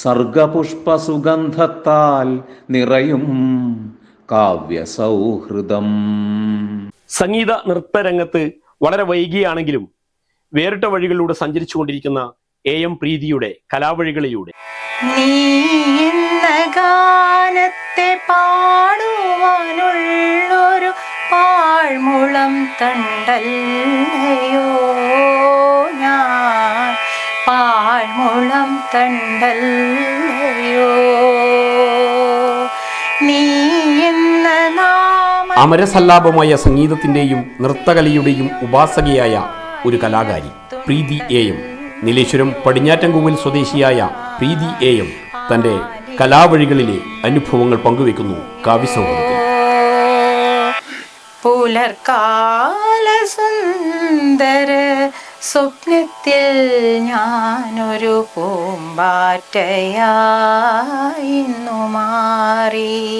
സർഗപുഷ്പസുഗന്ധത്താൽ നിറയും കാവ്യസൗഹൃദം. സംഗീത നൃത്തരംഗത്ത് വളരെ വൈകിയാണെങ്കിലും വേറിട്ട വഴികളിലൂടെ സഞ്ചരിച്ചു കൊണ്ടിരിക്കുന്ന എ എം പ്രീതിയുടെ കലാവഴികളിലൂടെ. നീ എന്ന ഗാനത്തെ പാടുവാനുള്ളൊരു പാഴ്മുളം തണ്ടല്ലയോ? പാഴ്മുളം തണ്ടല്ലയോ അമരസല്ലാപമായ സംഗീതത്തിന്റെയും നൃത്തകലയുടെയും ഉപാസകയായ ഒരു കലാകാരി പ്രീതി എ എം. നീലേശ്വരം പടിഞ്ഞാറ്റൻകൂവിൽ സ്വദേശിയായ പ്രീതി എ എം തന്റെ കലാവഴികളിലെ അനുഭവങ്ങൾ പങ്കുവെക്കുന്നു കാവ്യസൗഹൃദത്തിൽ. പുലർകാല സുന്ദര സ്വപ്നത്തിൽ ഞാനൊരു പൂമ്പാറ്റയായിന്നു മാറി.